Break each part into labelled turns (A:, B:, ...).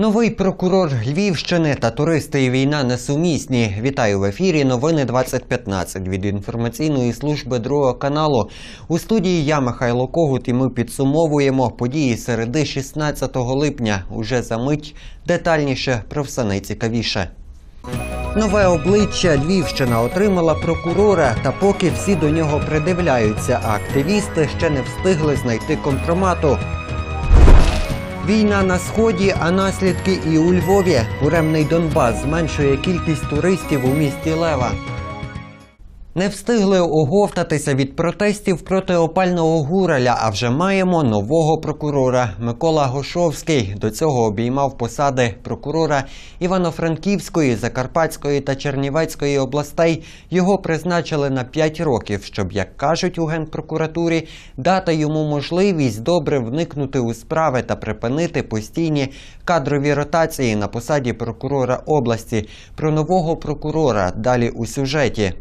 A: Новий прокурор Львівщини та туристи і війна несумісні. Вітаю в ефірі. Новини 2015 від інформаційної служби другого каналу. У студії я Михайло Когут і ми підсумовуємо події середи 16 липня. Уже за мить детальніше про все найцікавіше. Нове обличчя Львівщина отримала прокурора, та поки всі до нього придивляються, а активісти ще не встигли знайти компромату. Війна на сході, а наслідки і у Львові. Буремний Донбас зменшує кількість туристів у місті Лева. Не встигли оговтатися від протестів проти опального гураля, а вже маємо нового прокурора Микола Гошовський. До цього обіймав посади прокурора Івано-Франківської, Закарпатської та Чернівецької областей. Його призначили на 5 років, щоб, як кажуть у генпрокуратурі, дати йому можливість добре вникнути у справи та припинити постійні кадрові ротації на посаді прокурора області. Про нового прокурора далі у сюжеті.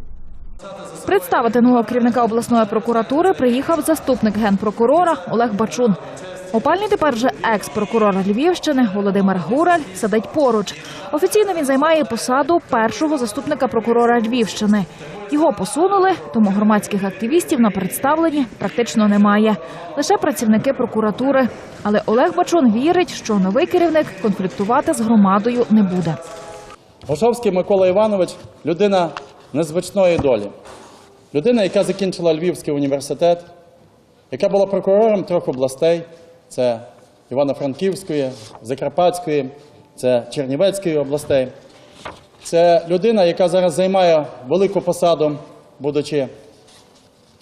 B: Представити нового керівника обласної прокуратури приїхав заступник генпрокурора Олег Бачун. Опальний тепер вже екс-прокурор Львівщини Володимир Гураль сидить поруч. Офіційно він займає посаду першого заступника прокурора Львівщини. Його посунули, тому громадських активістів на представленні практично немає. Лише працівники прокуратури. Але Олег Бачун вірить, що новий керівник конфліктувати з громадою не буде.
C: Гошовський Микола Іванович людина незвичної долі. Людина, яка закінчила Львівський університет, яка була прокурором трьох областей: це Івано-Франківської, Закарпатської, це Чернівецької областей. Це людина, яка зараз займає велику посаду, будучи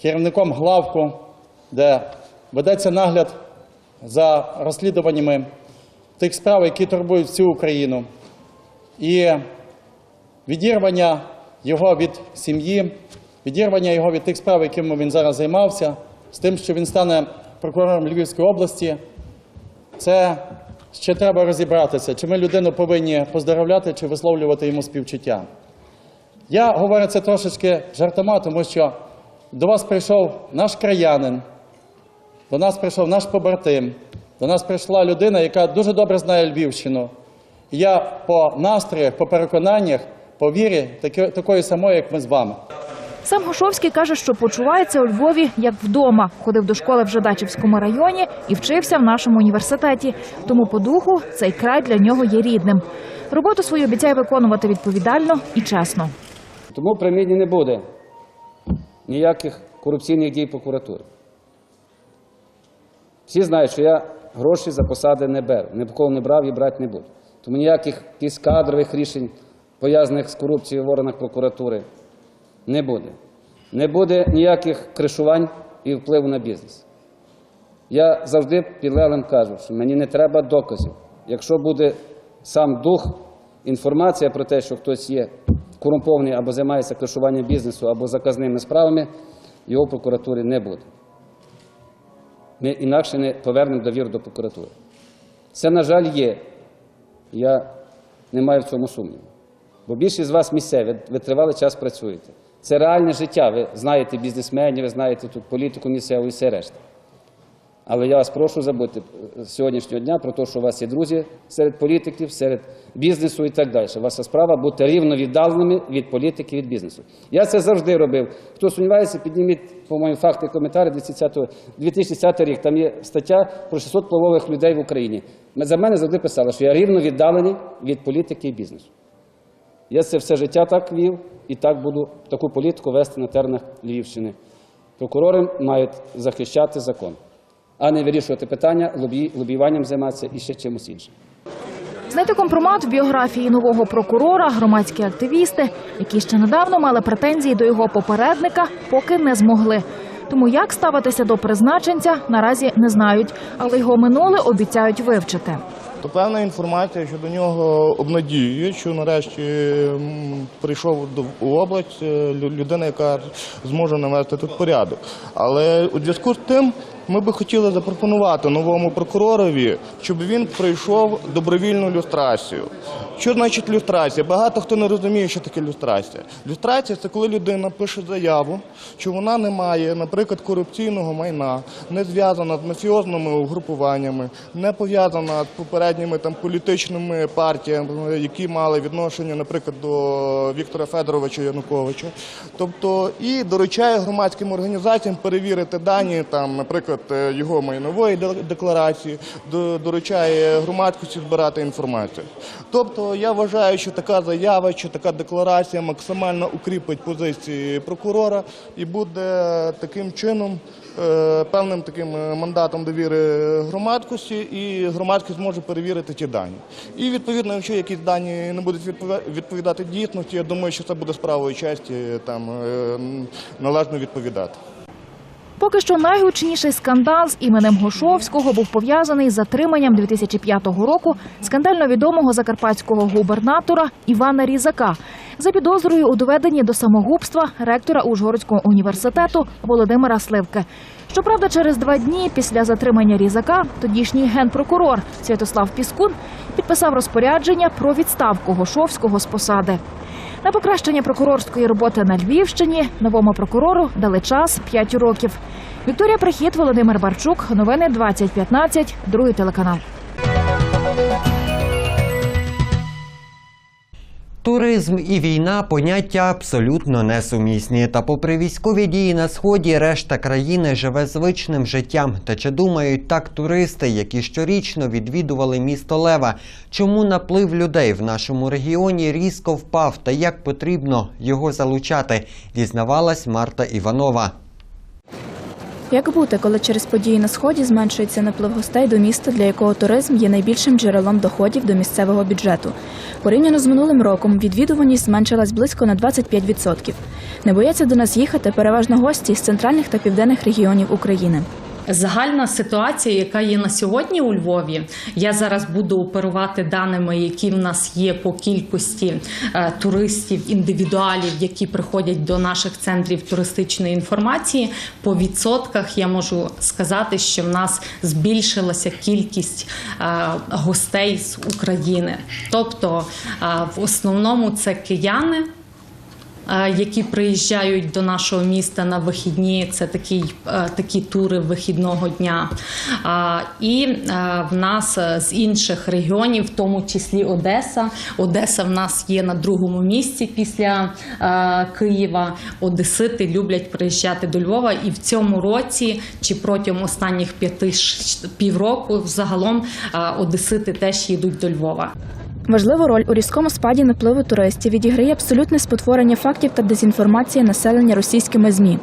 C: керівником главку, де ведеться нагляд за розслідуваннями тих справ, які турбують всю Україну. І відірвання його від сім'ї, відірвання його від тих справ, якими він зараз займався, з тим, що він стане прокурором Львівської області, це ще треба розібратися, чи ми людину повинні поздоровляти, чи висловлювати йому співчуття. Я говорю це трошечки жартома, тому що до вас прийшов наш краянин, до нас прийшов наш побратим, до нас прийшла людина, яка дуже добре знає Львівщину. Я по настроях, по переконаннях, по вірі, такої самої, як ми з вами.
B: Сам Гошовський каже, що почувається у Львові як вдома. Ходив до школи в Жидачівському районі і вчився в нашому університеті. Тому по духу цей край для нього є рідним. Роботу свою обіцяє виконувати відповідально і чесно.
D: Тому при мені не буде ніяких корупційних дій прокуратури. Всі знають, що я гроші за посади не беру. Ні в кого не брав і брати не буду. Тому ніяких кадрових рішень, пов'язаних з корупцією в органах прокуратури, не буде. Не буде ніяких кришувань і впливу на бізнес. Я завжди підлеглим кажу, що мені не треба доказів. Якщо буде сам дух, інформація про те, що хтось є корумпований або займається кришуванням бізнесу, або заказними справами, його в прокуратурі не буде. Ми інакше не повернемо довіру до прокуратури. Це, на жаль, є. Я не маю в цьому сумніву. Бо більшість з вас місцеві, ви тривалий час працюєте. Це реальне життя. Ви знаєте бізнесменів, ви знаєте тут політику місцеву і все решта. Але я вас прошу забути з сьогоднішнього дня про те, що у вас є друзі серед політиків, серед бізнесу і так далі. Ваша справа бути рівно віддаленими від політики, від бізнесу. Я це завжди робив. Хто сумнівається, підніміть, по-моєму, факти коментарі 2010 2010 рік. Там є стаття про 600 впливових людей в Україні. За мене завжди писали, що я рівно віддалений від політики і бізнесу. Я це все життя так вів і так буду таку політику вести на теренах Львівщини. Прокурори мають захищати закон, а не вирішувати питання, лобі, лобіюванням займатися і ще чимось іншим.
B: Знайти компромат в біографії нового прокурора громадські активісти, які ще недавно мали претензії до його попередника, поки не змогли. Тому як ставитися до призначенця наразі не знають, але його минуле обіцяють вивчити.
E: То певна інформація щодо нього обнадіює, що нарешті прийшов до область е, лю- людина, яка зможе навести тут порядок. Але у зв'язку з тим ми би хотіли запропонувати новому прокуророві, щоб він пройшов добровільну люстрацію. Що значить люстрація? Багато хто не розуміє, що таке люстрація. Люстрація це коли людина пише заяву, що вона не має, наприклад, корупційного майна, не зв'язана з мафіозними угрупуваннями, не пов'язана з попередніми там політичними партіями, які мали відношення, наприклад, до Віктора Федоровича Януковича. Тобто і доручає громадським організаціям перевірити дані, там, наприклад, е, його майнової декларації, доручає громадськості збирати інформацію. Тобто я вважаю, що така заява чи така декларація максимально укріпить позиції прокурора і буде таким чином е, певним таким е, мандатом довіри громадськості, і громадськість зможе перевірити ті дані. І відповідно, якщо якісь дані не будуть відповідати дійсності, я думаю, що це буде справою честі там належно відповідати.
B: Поки що найгучніший скандал з іменем Гошовського був пов'язаний з затриманням 2005 року скандально відомого закарпатського губернатора Івана Різака за підозрою у доведенні до самогубства ректора Ужгородського університету Володимира Сливки. Щоправда, через два дні після затримання Різака тодішній генпрокурор Святослав Піскун підписав розпорядження про відставку Гошовського з посади. На покращення прокурорської роботи на Львівщині новому прокурору дали час 5 років. Вікторія Прихід, Володимир Барчук. Новини 2015, другий телеканал.
A: Туризм і війна поняття абсолютно несумісні. Та попри військові дії на сході, решта країни живе звичним життям. Та чи думають так туристи, які щорічно відвідували місто Лева? Чому наплив людей в нашому регіоні різко впав та як потрібно його залучати? Дізнавалась Марта Іванова.
F: Як бути, коли через події на сході зменшується наплив гостей до міста, для якого туризм є найбільшим джерелом доходів до місцевого бюджету? Порівняно з минулим роком відвідуваність зменшилась близько на 25%. Не бояться до нас їхати переважно гості з центральних та південних регіонів України.
G: Загальна ситуація, яка є на сьогодні у Львові, я зараз буду оперувати даними, які в нас є по кількості е, туристів, індивідуалів, які приходять до наших центрів туристичної інформації. По відсотках я можу сказати, що в нас збільшилася кількість е, гостей з України. Тобто, е, в основному це кияни які приїжджають до нашого міста на вихідні. Це такий, е, такі тури вихідного дня. І е, в нас е, з інших регіонів, в тому числі Одеса. Одеса в нас є на другому місці після Києва. Одесити люблять приїжджати до Львова. І в цьому році, чи протягом останніх п'яти півроку загалом Одесити теж їдуть до Львова.
F: Важливу роль у різкому спаді напливу туристів відіграє абсолютне спотворення фактів та дезінформація населення російськими змі.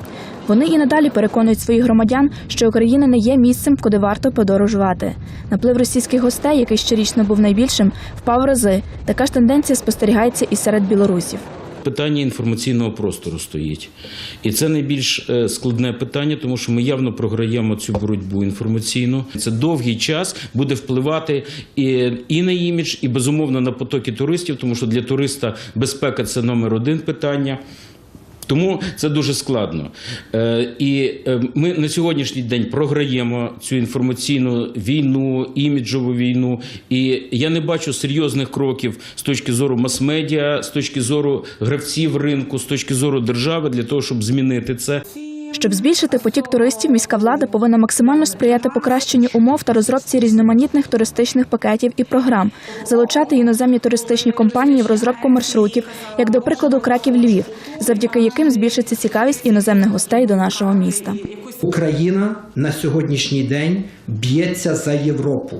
F: Вони і надалі переконують своїх громадян, що Україна не є місцем, куди варто подорожувати. Наплив російських гостей, який щорічно був найбільшим, впав в рази. Така ж тенденція спостерігається і серед білорусів.
H: Питання інформаційного простору стоїть, і це найбільш е, складне питання, тому що ми явно програємо цю боротьбу інформаційну. Це довгий час буде впливати і, і на імідж, і безумовно на потоки туристів, тому що для туриста безпека це номер один питання. Тому це дуже складно. Е, і е, ми на сьогоднішній день програємо цю інформаційну війну, іміджову війну. І я не бачу серйозних кроків з точки зору мас-медіа, з точки зору гравців ринку, з точки зору держави для того, щоб змінити це.
F: Щоб збільшити потік туристів, міська влада повинна максимально сприяти покращенню умов та розробці різноманітних туристичних пакетів і програм, залучати іноземні туристичні компанії в розробку маршрутів, як до прикладу Краків Львів, завдяки яким збільшиться цікавість іноземних гостей до нашого міста.
I: Україна на сьогоднішній день б'ється за Європу.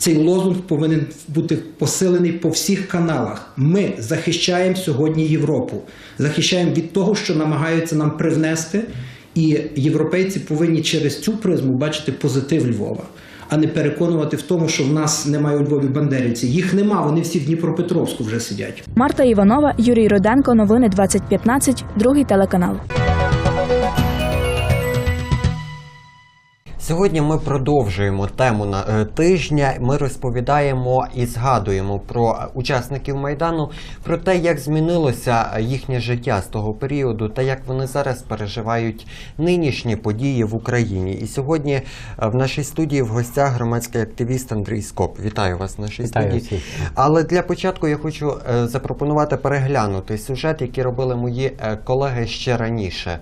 I: Цей лозунг повинен бути посилений по всіх каналах. Ми захищаємо сьогодні Європу, захищаємо від того, що намагаються нам привнести, і європейці повинні через цю призму бачити позитив Львова, а не переконувати в тому, що в нас немає у Львові бандерівців. Їх нема, вони всі в Дніпропетровську вже сидять.
F: Марта Іванова, Юрій Руденко. Новини 2015. Другий телеканал.
A: Сьогодні ми продовжуємо тему на е, тижня. Ми розповідаємо і згадуємо про учасників майдану, про те, як змінилося е, їхнє життя з того періоду, та як вони зараз переживають нинішні події в Україні. І сьогодні е, в нашій студії в гостях громадський активіст Андрій Скоп. Вітаю вас в нашій
J: Вітаю
A: студії.
J: всіх.
A: Але для початку я хочу запропонувати переглянути сюжет, який робили мої колеги ще раніше.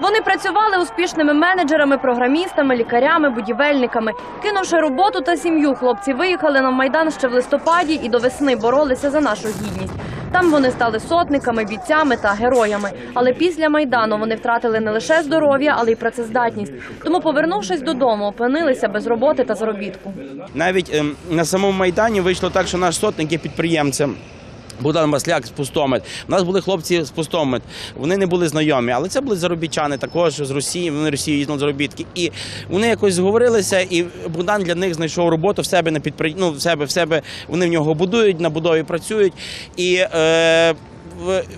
K: Вони працювали успішними менеджерами, програмістами, лікарями, будівельниками. Кинувши роботу та сім'ю, хлопці виїхали на майдан ще в листопаді і до весни боролися за нашу гідність. Там вони стали сотниками, бійцями та героями. Але після майдану вони втратили не лише здоров'я, але й працездатність. Тому, повернувшись додому, опинилися без роботи та заробітку.
J: Навіть ем, на самому майдані вийшло так, що наш сотник є підприємцем. Богдан Масляк з Пустомет. У нас були хлопці з Пустомет. Вони не були знайомі, але це були заробітчани також з Росії. Вони в Росію їздили заробітки. І вони якось зговорилися, і Богдан для них знайшов роботу в себе на підпри... ну, в себе, в себе. Вони в нього будують, на будові працюють. І е,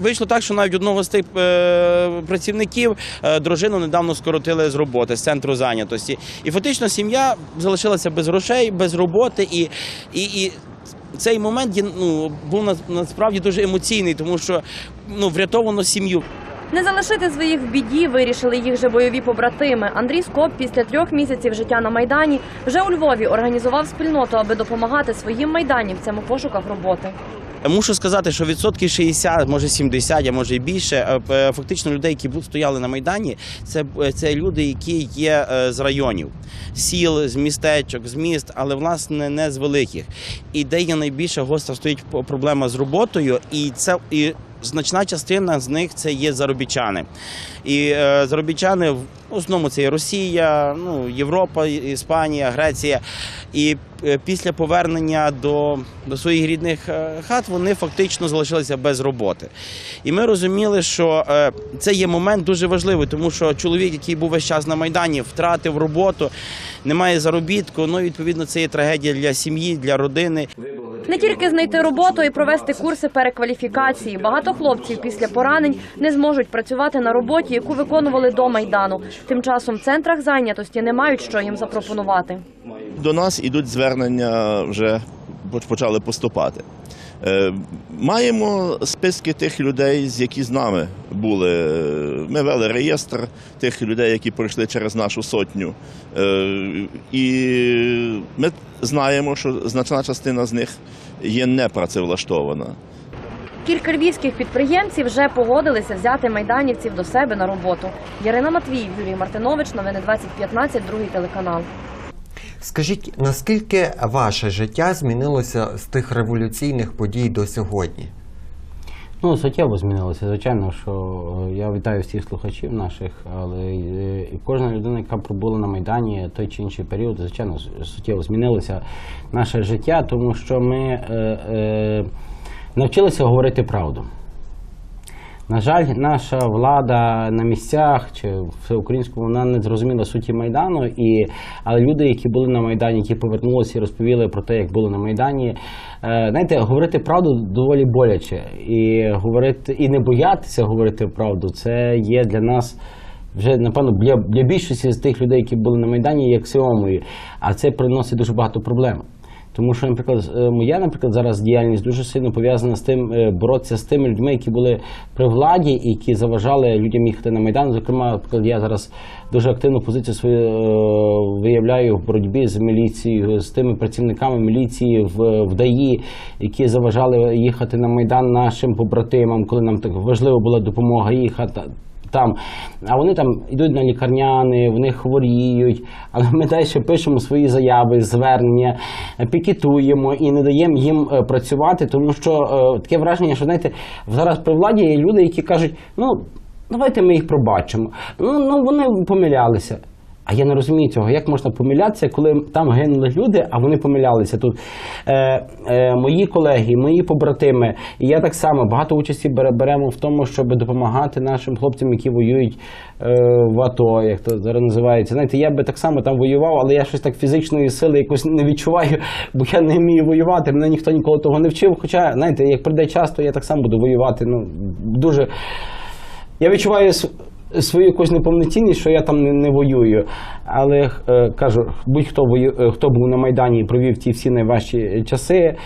J: Вийшло так, що навіть одного з тих е, працівників е, дружину недавно скоротили з роботи, з центру зайнятості. І фактично сім'я залишилася без грошей, без роботи. І, і, і цей момент ну, був на- насправді дуже емоційний, тому що ну, врятовано сім'ю.
K: Не залишити своїх в біді вирішили їх же бойові побратими. Андрій Скоп після трьох місяців життя на майдані вже у Львові організував спільноту, аби допомагати своїм майданівцям у пошуках роботи.
J: Мушу сказати, що відсотки 60, може 70, а може і більше. е, е, Фактично людей, які стояли на майдані, це, е, це люди, які є е, з районів, сіл, з містечок, з міст, але власне не з великих. І де є найбільша гостра стоїть проблема з роботою, і це і. Значна частина з них це є заробітчани. І е, заробітчани в основному це є Росія, ну, Європа, Іспанія, Греція. І е, після повернення до, до своїх рідних е, хат вони фактично залишилися без роботи. І ми розуміли, що це є момент дуже важливий, тому що чоловік, який був весь час на Майдані, втратив роботу, немає заробітку. Ну, відповідно, це є трагедія для сім'ї, для родини.
K: Не тільки знайти роботу і провести курси перекваліфікації. Багато хлопців після поранень не зможуть працювати на роботі, яку виконували до майдану. Тим часом в центрах зайнятості не мають що їм запропонувати.
L: До нас ідуть звернення, вже почали поступати. Е, Маємо списки тих людей, які з нами були. Ми вели реєстр тих людей, які пройшли через нашу сотню. Е, І ми знаємо, що значна частина з них є непрацевлаштована.
K: Кілька львівських підприємців вже погодилися взяти майданівців до себе на роботу. Ярина Матвіїв, Юрій Мартинович, новини 2015, другий телеканал.
A: Скажіть, наскільки ваше життя змінилося з тих революційних подій до сьогодні?
M: Ну, суттєво змінилося. Звичайно, що е, я вітаю всіх слухачів наших, але е, і кожна людина, яка пробула на Майдані той чи інший період, звичайно, суттєво змінилося наше життя, тому що ми е, е, навчилися говорити правду. На жаль, наша влада на місцях чи всеукраїнському вона не зрозуміла суті майдану. І але люди, які були на майдані, які повернулися і розповіли про те, як були на майдані, е, знаєте, говорити правду доволі боляче, і говорити і не боятися говорити правду, це є для нас. Вже напевно для, для більшості з тих людей, які були на майдані, як сіомою, а це приносить дуже багато проблем. Тому що, наприклад, е, моя, наприклад, зараз діяльність дуже сильно пов'язана з тим, е, боротися з тими людьми, які були при владі і які заважали людям їхати на майдан. Зокрема, наприклад, я зараз дуже активну позицію свою е, виявляю в боротьбі з міліцією, з тими працівниками міліції в, в ДАІ, які заважали їхати на майдан нашим побратимам, коли нам так важлива була допомога їхати там. А вони там йдуть на лікарняни, вони хворіють. Але ми далі пишемо свої заяви, звернення, пікетуємо і не даємо їм е, працювати, тому що е, таке враження, що знаєте, зараз при владі є люди, які кажуть, ну. Давайте ми їх пробачимо. Ну, ну вони помилялися. А я не розумію цього. Як можна помилятися, коли там гинули люди, а вони помилялися тут. Е, е, мої колеги, мої побратими, і я так само багато участі беремо в тому, щоб допомагати нашим хлопцям, які воюють е, в АТО, як то зараз називається. Знаєте, я би так само там воював, але я щось так фізичної сили якось не відчуваю, бо я не вмію воювати. Мене ніхто ніколи того не вчив. Хоча, знаєте, як прийде час, то я так само буду воювати. Ну дуже. я відчуваю свою якусь неповноцінність, що я там не, не воюю. Але е, кажу, будь-хто вою, е, хто був на Майдані і провів ті всі найважчі часи,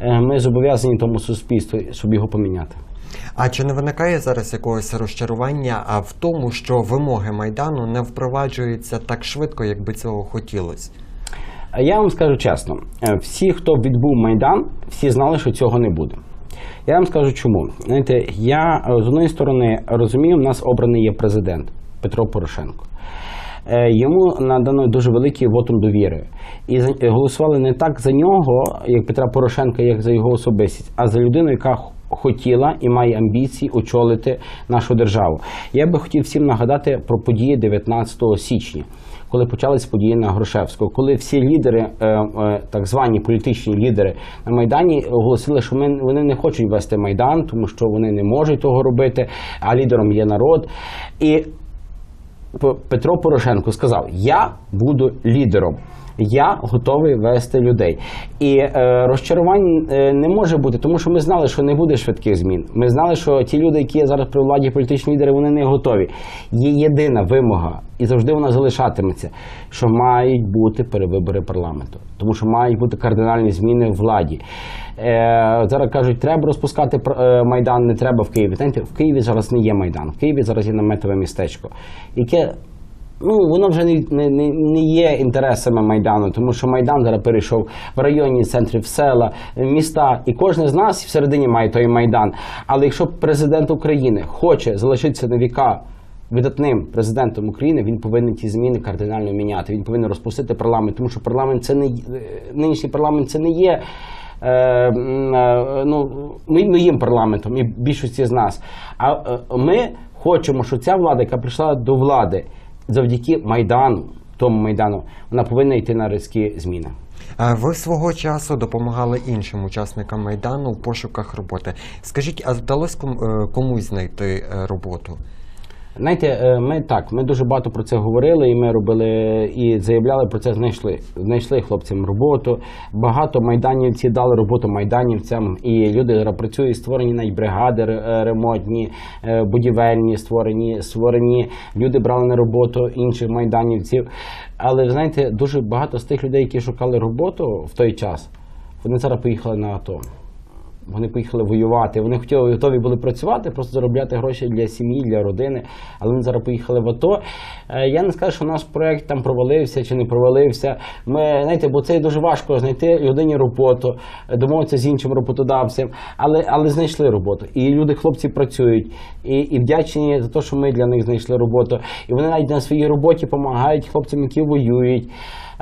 M: е, ми зобов'язані тому суспільству, щоб його поміняти.
A: А чи не виникає зараз якогось розчарування а в тому, що вимоги майдану не впроваджуються так швидко, як би цього хотілося?
M: Я вам скажу чесно: е, всі, хто відбув Майдан, всі знали, що цього не буде. Я вам скажу чому. Знаєте, я е, з одної сторони розумію, в нас обраний є президент Петро Порошенко. Е, Йому надано дуже великий вотум довіри. І е, голосували не так за нього, як Петра Порошенка, як за його особистість, а за людину, яка хотіла і має амбіції очолити нашу державу. Я би хотів всім нагадати про події 19 січня. Коли почались події на Грушевського, коли всі лідери, е, е, так звані політичні лідери на Майдані, оголосили, що ми, вони не хочуть вести Майдан, тому що вони не можуть того робити, а лідером є народ. І Петро Порошенко сказав: Я буду лідером. Я готовий вести людей. І е, розчарувань е, не може бути, тому що ми знали, що не буде швидких змін. Ми знали, що ті люди, які є зараз при владі політичні лідери, вони не готові. Є єдина вимога, і завжди вона залишатиметься, що мають бути перевибори парламенту, тому що мають бути кардинальні зміни в владі. Е, зараз кажуть, треба розпускати е, майдан, не треба в Києві. Знаєте, в Києві зараз не є майдан. В Києві зараз є наметове містечко, яке ну воно вже не, не, не, є інтересами майдану, тому що майдан зараз перейшов в районні центри, в села, міста, і кожен з нас всередині має той майдан. Але якщо президент України хоче залишитися на віка. Видатним президентом України він повинен ті зміни кардинально міняти. Він повинен розпустити парламент, тому що парламент це не нинішній парламент це не є е, е, ну, ми- моїм парламентом і більшості з нас. А е, ми хочемо, щоб ця влада, яка прийшла до влади завдяки Майдану, тому Майдану, вона повинна йти на різкі зміни.
A: Ви свого часу допомагали іншим учасникам майдану в пошуках роботи. Скажіть, а вдалося е, комусь знайти е, роботу?
M: Знаєте, е, ми так, ми дуже багато про це говорили, і ми робили і заявляли про це. Знайшли. Знайшли хлопцям роботу. Багато майданівці дали роботу майданівцям, і люди працюють, створені навіть бригади е, ремонтні, е, будівельні створені, створені. Люди брали на роботу інших майданівців. Але знаєте, дуже багато з тих людей, які шукали роботу в той час, вони зараз поїхали на АТО. Вони поїхали воювати. Вони хотіли готові були працювати, просто заробляти гроші для сім'ї, для родини. Але вони зараз поїхали в АТО. Е, Я не скажу, що наш проект там провалився чи не провалився. Ми знаєте, бо це дуже важко знайти людині роботу, е, домовитися з іншим роботодавцем, але, але знайшли роботу. І люди, хлопці, працюють і, і вдячні за те, що ми для них знайшли роботу. І вони навіть на своїй роботі допомагають хлопцям, які воюють.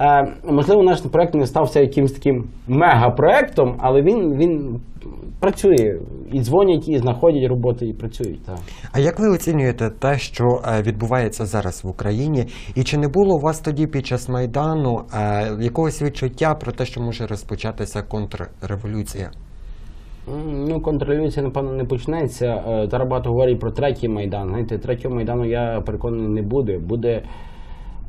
M: Е, можливо, наш проект не стався якимось таким мегапроектом, але він, він працює. І дзвонять, і знаходять роботу, і працюють. Так.
A: А як ви оцінюєте те, що е, відбувається зараз в Україні? І чи не було у вас тоді під час майдану е, якогось відчуття про те, що може розпочатися контрреволюція?
M: Ну, контрреволюція, напевно, не почнеться. Зараз багато говорять про третій майдан. Знаєте, третього майдану я переконаний не буде. Буде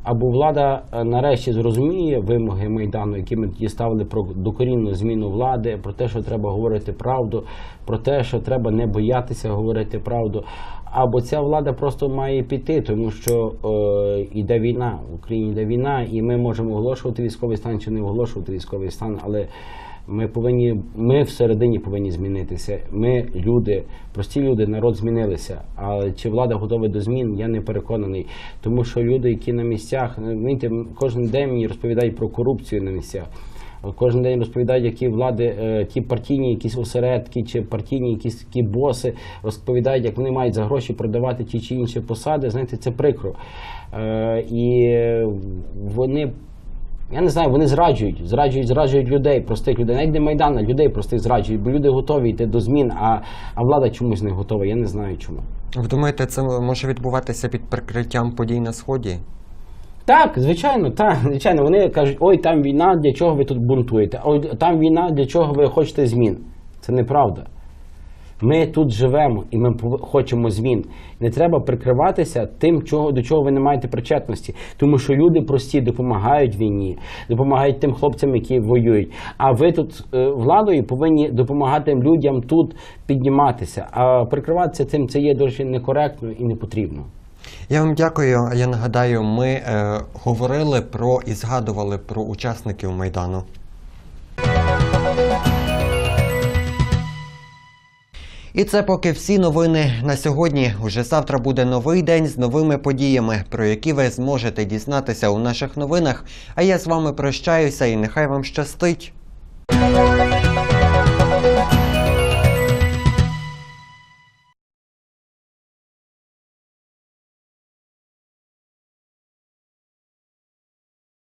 M: або влада е, нарешті зрозуміє вимоги майдану, які ми тоді ставили про докорінну зміну влади, про те, що треба говорити правду, про те, що треба не боятися говорити правду. Або ця влада просто має піти, тому що е, йде війна в Україні йде війна, і ми можемо оголошувати військовий стан чи не оголошувати військовий стан, але ми повинні, ми всередині повинні змінитися. Ми люди, прості люди, народ змінилися. Але чи влада готова до змін, я не переконаний. Тому що люди, які на місцях, знаєте, кожен день мені розповідають про корупцію на місцях. Кожен день розповідають, які влади, е, ті партійні якісь осередки, чи партійні якісь такі боси розповідають, як вони мають за гроші продавати ті чи інші посади. Знаєте, це прикро. Е, І вони я не знаю, вони зраджують, зраджують, зраджують людей, простих людей. Навіть не Майдан, а людей простих зраджують, бо люди готові йти до змін, а, а влада чомусь не готова. Я не знаю чому.
A: Ви думаєте, це може відбуватися під прикриттям подій на сході?
M: Так, звичайно, так, звичайно. Вони кажуть, ой, там війна, для чого ви тут бунтуєте? Ой, там війна, для чого ви хочете змін? Це неправда. Ми тут живемо і ми хочемо змін. Не треба прикриватися тим, чого до чого ви не маєте причетності, тому що люди прості допомагають війні, допомагають тим хлопцям, які воюють. А ви тут е, владою повинні допомагати людям тут підніматися. А прикриватися цим це є дуже некоректно і не потрібно.
A: Я вам дякую. Я нагадаю, ми е, говорили про і згадували про учасників Майдану. І це поки всі новини на сьогодні. Уже завтра буде новий день з новими подіями, про які ви зможете дізнатися у наших новинах. А я з вами прощаюся і нехай вам щастить.